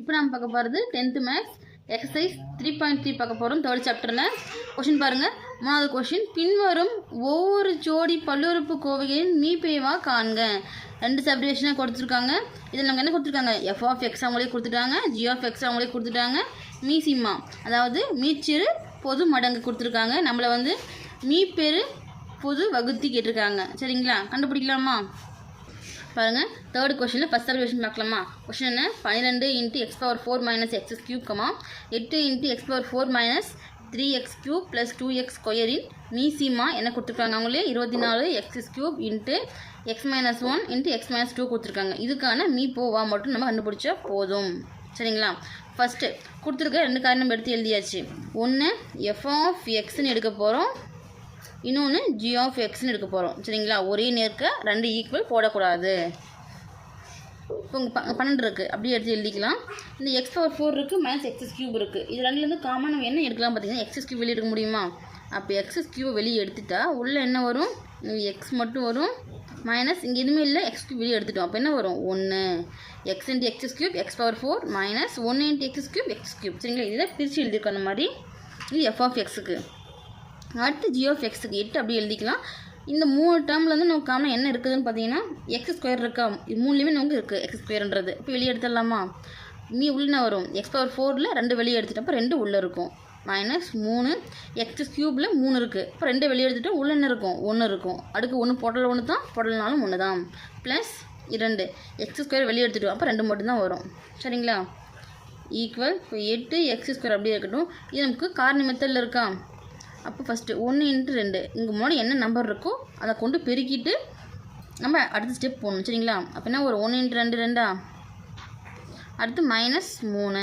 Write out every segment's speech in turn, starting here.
இப்போ நம்ம பார்க்க போகிறது tenth maths exercise three point three பார்க்க போகிறோம் தேர்ட் சாப்டரில் கொஷின் பாருங்கள் மூணாவது கொஷின் பின்வரும் ஒவ்வொரு ஜோடி பல்லுறுப்பு கோவைகளின் மீபேவாக காண்க. ரெண்டு சப்டிவேஷனாக கொடுத்துருக்காங்க. இதில் நமக்கு என்ன கொடுத்துருக்காங்க? எஃப் ஆஃப் எக்ஸ் அவங்களே கொடுத்துட்டாங்க. ஜி ஆஃப் எக்ஸ் அவங்களே கொடுத்துட்டாங்க. மீசிமா அதாவது மீச்சிறு பொது மடங்கு கொடுத்துருக்காங்க. நம்மளை வந்து மீப்பெரு பொது வகுத்தி கேட்டிருக்காங்க. சரிங்களா? கண்டுபிடிக்கலாமா? பாருங்கள் தேர்ட் கொஷனில் ஃபஸ்ட் சப்டிவிஷன் பார்க்கலாமா? கொஷின் என்ன? பன்னிரெண்டு into x power four minus x cube comma எட்டு into x power four minus three x cube plus two x ஸ்கொயரின் மீசிமா என்ன கொடுத்துருக்காங்க? அவங்களே இருபத்தி நாலு x cube into x minus one into x minus two கொடுத்துருக்காங்க. இதுக்கான மீ போவா மட்டும் நம்ம கண்டுபிடிச்சா போதும். சரிங்களா? ஃபஸ்ட்டு கொடுத்துருக்க ரெண்டு காரணம் எடுத்து எழுதியாச்சு. ஒன்று எஃப் ஆஃப் எக்ஸ்ன்னு எடுக்க போகிறோம் இன்னொன்று ஜி ஆஃப் எக்ஸ்னு எடுக்க போகிறோம் சரிங்களா? ஒரே நேர்க்க ரெண்டு ஈக்குவல் போடக்கூடாது. இப்போ உங்கள் ப பன்னெண்டு இருக்குது அப்படியே எடுத்து எழுதிக்கலாம். இந்த எக்ஸ் பவர் ஃபோர் இருக்குது மைனஸ் எக்ஸஸ் கியூப் இருக்குது இது ரெண்டுலேருந்து காமன் நம்ம என்ன எடுக்கலாம் பார்த்தீங்கன்னா எக்ஸஸ் கியூப் வெளியே எடுக்க முடியுமா? அப்போ எக்ஸஸ் கியூப் வெளியே எடுத்துட்டா உள்ளே என்ன வரும்? எக்ஸ் மட்டும் வரும். மைனஸ் இங்கே எதுவுமே இல்லை எக்ஸ் கியூப் வெளியே எடுத்துட்டோம். அப்போ என்ன வரும்? ஒன்று x into x cube x power four minus ஒன்று into x cube x cube சரிங்களா? இதில் பிரித்து எழுதியிருக்கோம் அந்த மாதிரி இது எஃப் ஆஃப் எக்ஸுக்கு அடுத்து ஜி ஆஃப் எக்ஸுக்கு எட்டு அப்படி எழுதிக்கலாம். இந்த மூணு டேர்மில் வந்து நமக்கு காமனாக என்ன இருக்குதுன்னு பார்த்தீங்கன்னா எக்ஸ் ஸ்கொயர் இருக்கா? இது மூணுலேயுமே நமக்கு இருக்குது எக்ஸ் ஸ்கொயர்ன்றது இப்போ வெளியே எடுத்துடலாமா? மீ உள்ள வரும். எக்ஸ் பவர் ஃபோரில் ரெண்டு வெளியே எடுத்துட்டப்போ ரெண்டு உள்ளே இருக்கும். மைனஸ் மூணு எக்ஸ் க்யூப்பில் மூணு இருக்குது இப்போ ரெண்டு வெளியே எடுத்துட்டா உள்ள என்ன இருக்கும்? ஒன்று இருக்கும். அடுக்கு ஒன்று பொடல் ஒன்று தான் பொடல்னாலும் ஒன்று தான் ப்ளஸ் இரண்டு. எக்ஸ் ஸ்கொயர் வெளியே எடுத்துகிட்டு அப்போ ரெண்டு மட்டும்தான் வரும். சரிங்களா? ஈக்குவல் இப்போ எட்டு எக்ஸ் ஸ்கொயர் அப்படியே இருக்கட்டும். இது நமக்கு காரணி மெத்தடில் இருக்கா? அப்போ ஃபஸ்ட்டு ஒன்று இன்ட்டு ரெண்டு. இங்கே முன்னாடி என்ன நம்பர் இருக்கோ அதை கொண்டு பெருக்கிட்டு நம்ம அடுத்த ஸ்டெப் போகணும் சரிங்களா? அப்படின்னா ஒரு ஒன்று இன்ட்டு ரெண்டு ரெண்டா? அடுத்து மைனஸ் மூணு.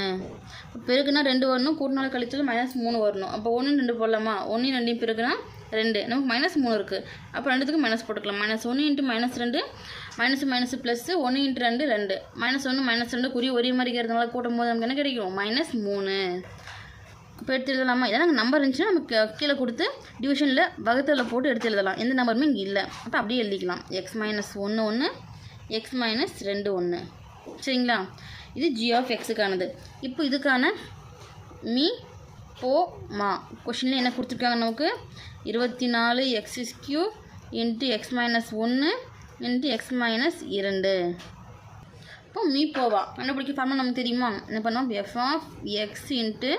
இப்போ பெருக்குனா ரெண்டு வரணும் கூட்டினாலும் கழிச்சாலும் மைனஸ் மூணு வரணும். அப்போ ஒன்று ரெண்டு போடலாமா? ஒன்றையும் ரெண்டையும் பெருக்குனா ரெண்டு. நமக்கு மைனஸ் மூணு இருக்குது அப்போ ரெண்டுத்துக்கும் மைனஸ் போட்டுக்கலாம். மைனஸ் ஒன்று இன்ட்டு மைனஸ் ரெண்டு மைனஸ் மைனஸ் ப்ளஸ்ஸு ஒன்று இன்ட்டு ரெண்டு ரெண்டு. மைனஸ் ஒன்று மைனஸ் ரெண்டு குறி ஒரே மாதிரி இருக்கிறதுனால கூட்டும் போது நமக்கு என்ன கிடைக்கும்? மைனஸ் மூணு. இப்போ எடுத்து எழுதலாமா இதெல்லாம் நம்பர் இருந்துச்சுன்னா நமக்கு கீழே கொடுத்து டிவிஷனில் வகுத்தில் போட்டு எடுத்து எழுதலாம். எந்த நம்பருமே இங்கே இல்லை. அப்போ அப்படியே எழுதிக்கலாம். எக்ஸ் மைனஸ் ஒன்று ஒன்று எக்ஸ் மைனஸ் ரெண்டு ஒன்று சரிங்களா? இது ஜி ஆஃப் எக்ஸுக்கானது இப்போ இதுக்கான மீ போ மா. கொஷினில் என்ன கொடுத்துருக்காங்க நமக்கு? இருபத்தி நாலு x cube into x minus ஒன்று இன்ட்டு எக்ஸ் மைனஸ் இரண்டு. இப்போ மீ போவா. கண்டுபிடிக்க ஃபார்மா நமக்கு தெரியுமா? என்ன பண்ணுவோம்? F of x into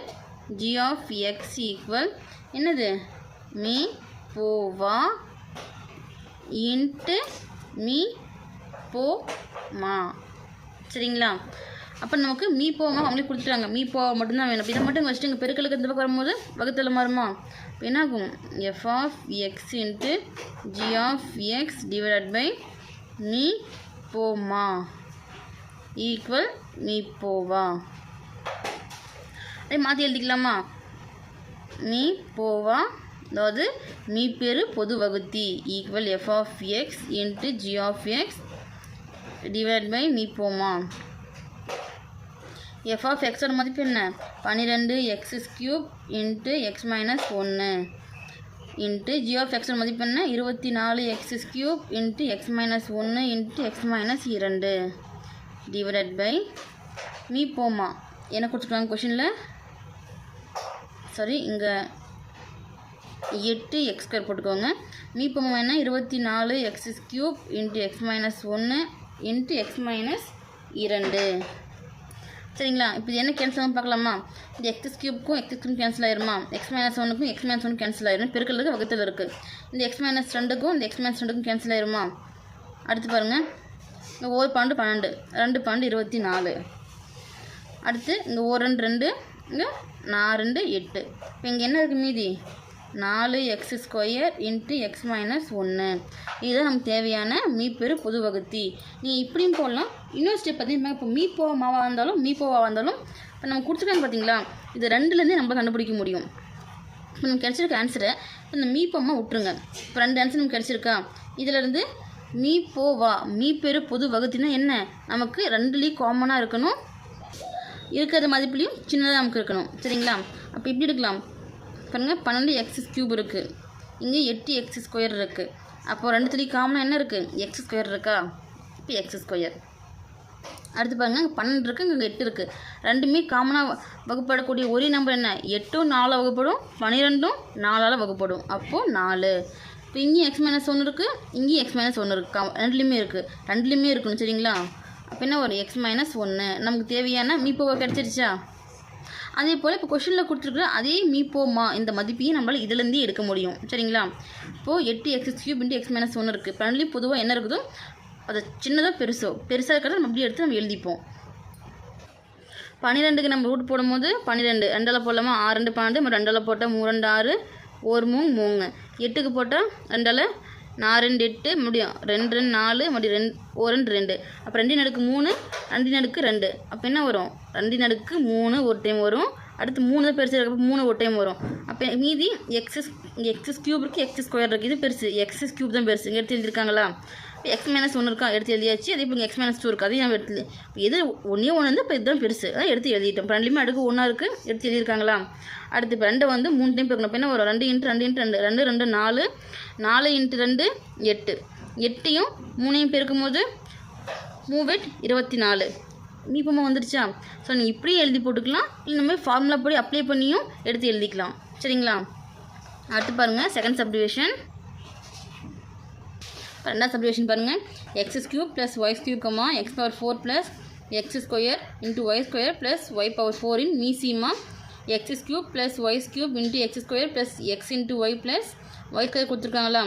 g of x equal என்னது? மீ போவா இன்ட்டு மீ போ மா. சரிங்களா? அப்போ நமக்கு மீ போவா அவங்களே கொடுத்துட்டாங்க. மீ போவா மட்டும்தான் வேணும். இதை மட்டும் வச்சுட்டு இங்கே பெருக்களுக்கு இந்த பக்கம் வரும்போது வகுத்தில் மாறுமா? இப்போ என்ன ஆகும் f of x into g of x divided by மீ போமா ஈக்குவல் மீ போவா அதே மாற்றி எழுதிக்கலாமா? மீ போவா. அதாவது மீ பேர் பொது வகுத்தி. Equal f of x into g of x divide by மீ போமா எஃப் ஆஃப் எக்ஸோட மதிப்பு என்ன? பன்னிரெண்டு x cube into x minus ஒன்று இன்ட்டு ஜி ஆஃப் எக்ஸோட மதிப்பு என்ன? இருபத்தி நாலு x cube into x minus ஒன்று இன்ட்டு எக்ஸ் மைனஸ் இரண்டு. டிவைடட் பை மீ போமா என்ன கொடுத்துருக்காங்க கொஷினில் சாரி இங்கே எட்டு எக்ஸ் ஸ்கொயர் போட்டுக்கோங்க. மீப்பம் என்ன? இருபத்தி நாலு x cube into x minus ஒன்று இன்ட்டு எக்ஸ் மைனஸ் இரண்டு. சரிங்களா? இப்போ என்ன கேன்சல் ஆகும் பார்க்கலாமா? இந்த எக்ஸ் கியூப்க்கும் எக்ஸ் கியூப் கேன்சல் ஆயிருமா? எக்ஸ் மைனஸ் ஒன்றுக்கும் எக்ஸ் மைனஸ் ஒன்று கேன்சல் ஆயிரும். பெருக்களுக்கு வகுத்தில் இருக்குது இந்த எக்ஸ் மைனஸ் ரெண்டுக்கும் இந்த எக்ஸ் மைனஸ் ரெண்டுக்கும் கேன்சல் ஆயிருமா? அடுத்து பாருங்கள் இங்கே ஒரு பாண்டு பன்னெண்டு. ரெண்டு பாண்டு இருபத்தி நாலு அடுத்து இங்கே ஒரு ரெண்டு ரெண்டு இங்கே நான் ரெண்டு எட்டு. இப்போ இங்கே என்ன இருக்குது மீதி? நாலு x square into x minus ஒன்று இதுதான் நமக்கு தேவையான மீப்பெரு பொது வகுத்தி நீ இப்படியும் போடலாம். இன்னொரு ஸ்டெப் பார்த்தீங்கன்னா இப்போ மீ மாவாக இருந்தாலும் மீ போவாக இருந்தாலும் இப்போ நம்ம கொடுத்துருக்காங்க பார்த்தீங்களா? இது ரெண்டுலேருந்தே நம்ம கண்டுபிடிக்க முடியும். இப்போ நமக்கு கிடச்சிருக்க ஆன்சரை இப்போ இந்த மீப்போமா விட்டுருங்க. இப்போ ரெண்டு ஆன்சர் நமக்கு கிடச்சிருக்கா? இதிலேருந்து மீ போவா மீ பெரு பொது வகுத்தினா என்ன? நமக்கு ரெண்டுலேயும் காமனாக இருக்கணும். இருக்கிற மதிப்புலேயும் சின்னதாக நமக்கு இருக்கணும். சரிங்களா? அப்போ இப்படி எடுக்கலாம். பாருங்கள் பன்னெண்டு எக்ஸ் க்யூப் இருக்குது இங்கே எட்டு எக்ஸ் ஸ்கொயர் இருக்குது அப்போது ரெண்டுத்துலேயும் காமனாக என்ன இருக்குது எக்ஸ் ஸ்கொயர் இருக்கா? இப்போ எக்ஸ் ஸ்கொயர் அடுத்து பாருங்க இங்கே பன்னெண்டு இருக்குது இங்கே எட்டு இருக்குது ரெண்டுமே காமனாக வகுப்படக்கூடிய ஒரே நம்பர் என்ன? எட்டும் நாலால் வகுப்படும் பன்னிரெண்டும் நாலால் வகுப்படும். அப்போது நாலு. இப்போ இங்கேயும் எக்ஸ் மைனஸ் ஒன்று இருக்குது இங்கேயும் எக்ஸ் மைனஸ் ஒன்று இருக்குது கா ரெண்டுலேயுமே இருக்குது ரெண்டுலேயுமே இருக்கணும் சரிங்களா? அப்போ என்ன வரும் எக்ஸ் மைனஸ் ஒன்று நமக்கு தேவையான மீப்போவை கிடச்சிருச்சா? அதே போல் இப்போ கொஷினில் கொடுத்துருக்குற அதே மீப்போமா இந்த மதிப்பையும் நம்மளால் இதுலேருந்தே எடுக்க முடியும். சரிங்களா? இப்போது எட்டு x cube into x minus ஒன்று இருக்குது பன்னெண்டு பொதுவாக என்ன இருக்குதோ அதை சின்னதாக பெருசோ பெருசாக இருக்கிறத நம்ம அப்படியே எடுத்து நம்ம எழுதிப்போம். பன்னிரெண்டுக்கு நம்ம ரூட் போடும்போது பன்னிரெண்டு ரெண்டால் போடலாமா? ஆறு ரெண்டு பன்னெண்டு. நம்ம ரெண்டால் போட்டால் மூணு ரெண்டு ஆறு. ஒரு மூணு மூணு. எட்டுக்கு போட்டால் ரெண்டால் நாலு ரெண்டு எட்டு முடியும். ரெண்டு ரெண்டு நாலு மறுபடியும் ரெண்டு ஒரு ரெண்டு ரெண்டு. அப்போ ரெண்டு நடுக்கு மூணு ரெண்டு நடுக்கு ரெண்டு. அப்போ என்ன வரும்? ரெண்டு நடுக்கு மூணு ஒரு டைம் வரும். அடுத்து மூணு தான் பெருசு இருக்கு. அப்போ மூணு ஒரு டைம் வரும். அப்போ மீதி எக்ஸஸ் எக்ஸஸ் கியூப் இருக்குது எக்ஸ் ஸ்கொயர் இருக்குது இது பெருசு. எக்ஸஸ் கியூப் தான் பெருசு. இங்கே எடுத்து இப்போ எக்ஸ் மைனஸ் ஒன்று இருக்கா? எடுத்து எழுதியாச்சு. அதே இப்போ இங்கே எக்ஸ் மைனஸ் டூ இருக்குது அதையும் எடுத்து இப்போ எது ஒன்றே ஒன்று வந்து இப்போ இதுதான் பெருசு. அதான் எடுத்து எழுதிட்டோம். இப்போ ரெண்டுமே அடுக்கு ஒன்றா இருக்குது எடுத்து எழுதியிருக்காங்களா? அடுத்து இப்போ ரெண்டு வந்து மூணு டைம் பிறக்கணும் இப்போ என்ன ஒரு ரெண்டு இன்ட்டு ரெண்டு இன்ட்டு ரெண்டு. ரெண்டு ரெண்டு நாலு. நாலு இன்ட்டு ரெண்டு எட்டு. எட்டையும் மூணையும் பெருக்கும் போது மூவெட் இருபத்தி நாலு மீப்பமாக வந்துடுச்சா ஸோ நீங்கள் இப்படியும் எழுதி போட்டுக்கலாம். இல்லை இந்த மாதிரி ஃபார்முலா படி அப்ளை பண்ணியும் எடுத்து எழுதிக்கலாம். சரிங்களா? அடுத்து பாருங்கள் செகண்ட் சப்டிவிஷன் ரெண்டாவது சப்டிவிஷன் பாருங்கள் x cube plus y cube x power four plus x square into y square plus y power four இன் மீசிமா x cube plus y cube into x square plus x into y plus y square கொடுத்துருக்காங்களா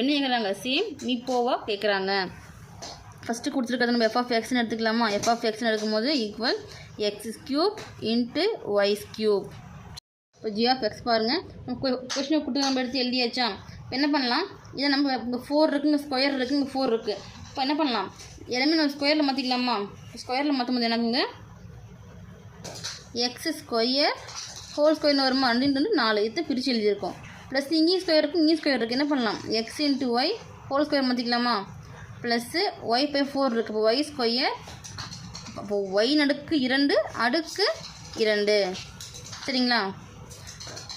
என்ன கேட்குறாங்க. Same மீப்போவாக கேட்குறாங்க. First கொடுத்துருக்கிறது நம்ம F of எக்ஸ்னு எடுத்துக்கலாமா? F of எக்ஸ்னு எடுக்கும்போது equal x cube into y cube இப்போ ஜி ஆஃப் எக்ஸ் பாருங்கள் கொஷினை கொடுத்து நம்ம எடுத்து எழுதியாச்சா? என்ன பண்ணலாம்? இதை நம்ம இங்கே ஃபோர் இருக்குது இங்கே ஸ்கொயர் இருக்குது இங்கே ஃபோர் இருக்குது இப்போ என்ன பண்ணலாம்? எல்லாமே நம்ம ஸ்கொயரில் மாற்றிக்கலாமா ஸ்கொயரில் மாற்றும் போது எனக்குங்க எக்ஸ் ஸ்கொயர் ஹோல் ஸ்கொயர்னு வருமா? ரெண்டு நாலு. இதை பிரித்து எழுதியிருக்கோம். ப்ளஸ் இங்கேயும் ஸ்கொயர் இருக்குது இங்கேயும் ஸ்கொயர் இருக்குது என்ன பண்ணலாம்? X into y whole square மாற்றிக்கலாமா plus y by four இருக்குது இப்போ ஒய் ஸ்கொயர் அப்போ ஒய் நடுக்கு இரண்டு அடுக்கு இரண்டு. சரிங்களா?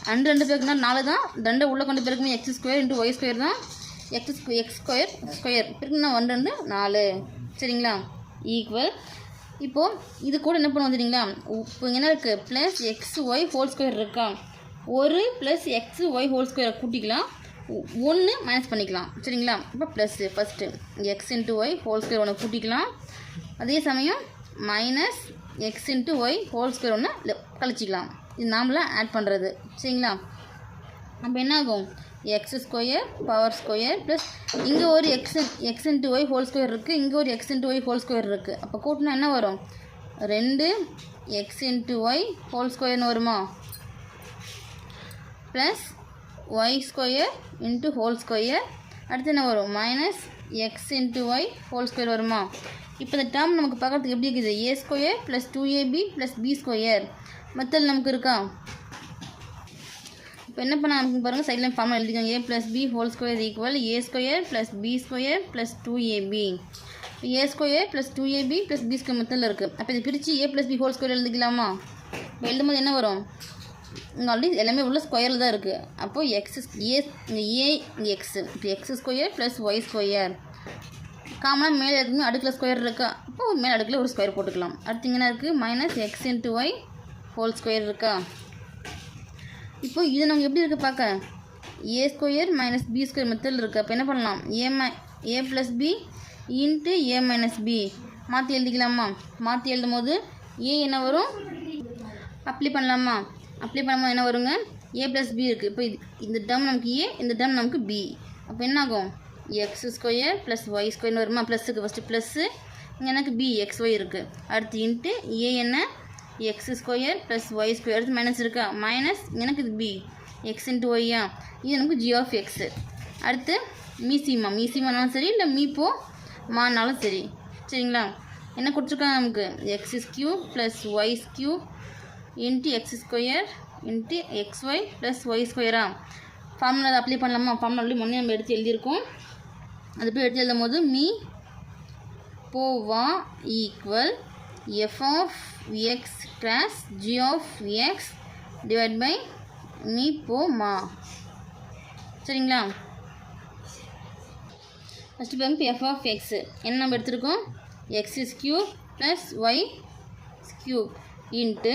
ரெண்டு ரெண்டு பேருக்குனா நாலு தான். ரெண்டு உள்ளே கொண்டு பேருக்குமே x square into y square தான். எக்ஸ் எக்ஸ் ஸ்கொயர் ஸ்கொயர் பிறகுனா ஒன்று ரெண்டு நாலு. சரிங்களா? ஈக்குவல் இப்போது இது கூட என்ன பண்ணுவோம் தெரியுங்களா? இப்போ என்ன இருக்குது plus x y whole square இருக்கா? ஒரு ப்ளஸ் எக்ஸ் ஒய் ஹோல் ஸ்கொயரை கூட்டிக்கலாம். ஒன்று மைனஸ் பண்ணிக்கலாம். சரிங்களா? இப்போ plus first x into y whole square ஒன்று கூட்டிக்கலாம். அதே சமயம் minus x into y whole square ஒன்று கழிச்சிக்கலாம். இது நாமளாக ஆட் பண்ணுறது சரிங்களா? அப்போ என்ன ஆகும் x square power square plus இங்கே ஒரு x x into y whole square இருக்குது இங்கே ஒரு x into y whole square இருக்குது அப்போ கூட்டினா என்ன வரும்? ரெண்டு எக்ஸ் இன்ட்டு ஒய் ஹோல் ஸ்கொயர்னு வருமா? Plus y square into whole square அடுத்து என்ன வரும்? Minus x into y whole square வருமா? இப்போ இந்த டேர்ம் நமக்கு பார்க்குறதுக்கு எப்படி இருக்குது? A square plus two ab plus b square method நமக்கு இருக்கா? இப்போ என்ன பண்ண நமக்கு பாருங்கள் சைடில் ஃபார்மாக எழுதிக்கோங்க. A plus b whole square equal a square plus b square plus two ab a square plus two ab plus b square மெத்தடில் இருக்குது அப்போ இது பிரித்து a plus b whole square எழுதிக்கலாமா? இப்போ எழுதும்போது என்ன வரும்? இங்கே ஆல்ரெடி எல்லாமே உள்ள ஸ்கொயரில் தான் இருக்குது அப்போது எக்ஸ் ஏ இங்கே ஏ இங்கே எக்ஸு இப்போ x square plus y square காமனாக மேலே இருக்குமே அடுக்கில் ஸ்கொயர் இருக்கா? அப்போது மேலே அடுக்கில் ஒரு ஸ்கொயர் போட்டுக்கலாம். அடுத்து இங்கே இருக்குது minus x into y whole square இருக்கா? இப்போ இது நமக்கு எப்படி இருக்குது பார்க்க? A square minus b square மெத்தடில் இருக்குது அப்போ என்ன பண்ணலாம்? A my a plus b into a minus b மாற்றி எழுதிக்கலாமா? மாற்றி எழுதும் போது ஏ என்ன வரும்? அப்ளை பண்ணலாமா? அப்ளை பண்ணும்போது என்ன வருங்க? ஏ ப்ளஸ் பி இருக்குது இப்போ இது இந்த டம் நமக்கு ஏ இந்த டம் நமக்கு பி அப்போ என்ன ஆகும்? எக்ஸ் ஸ்கொயர் ப்ளஸ் ஒய் ஸ்கொயர்னு வருமா? ப்ளஸ்ஸுக்கு ஃபஸ்ட்டு ப்ளஸ்ஸு இங்கே எனக்கு பி எக்ஸ் ஒய் இருக்குது அடுத்து இன்ட்டு ஏ என்ன? X square plus y square அடுத்து மைனஸ் இருக்கா? மைனஸ் எனக்கு இது பி எக்ஸ் இன்ட்டு ஒய்யா இது எனக்கு ஜி ஆஃப் எக்ஸு அடுத்து மீசிமா. மீசிமானாலும் சரி இல்லை மீப்போ மானாலும் சரி. சரிங்களா? என்ன கொடுத்துருக்காங்க நமக்கு? X is plus y cube into x square into x y plus y ஸ்கொயரா formula அதை அப்ளை பண்ணலாமா? ஃபார்முலா அப்படி முன்னே நம்ம எடுத்து எழுதியிருக்கோம். அது போய் எடுத்து எழுதும் போது மீ போவா equal f of x cross g of x divide by மீ போமா சரிங்களா? ஃபஸ்ட்டு பாருங்க இப்போ எஃப் ஆஃப் எக்ஸு என்ன நம்ம எடுத்துருக்கோம்? X is cube plus y cube into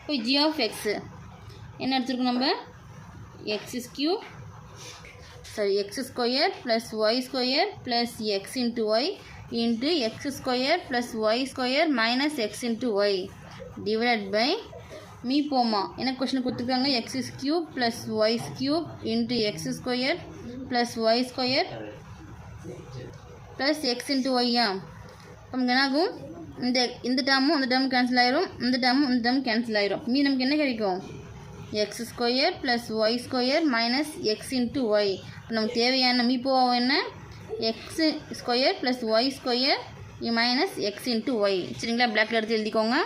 இப்போ ஜி ஆஃப் எக்ஸு என்ன எடுத்துருக்கோம் நம்ம? X is cube sorry x square plus y square plus x into y into x square plus y square minus x into y divided by மீ போமா என்ன question கொடுத்துருக்காங்க? X is cube plus y's cube into x square plus y square plus x into ஒய்யா நமக்கு என்ன ஆகும் இந்த இந்த டேமும் இந்த டேர்ம் கேன்சல் ஆயிரும். இந்த டேமும் இந்த டேர்ம் கேன்சல் ஆயிரும். மீ நமக்கு என்ன கிடைக்கும்? X square plus y square minus x into y இப்போ நமக்கு தேவையான மீ போவோம் என்ன? X square plus y square minus x into y சரிங்களா? பிளாக்ல எடுத்து எழுதிக்கோங்க.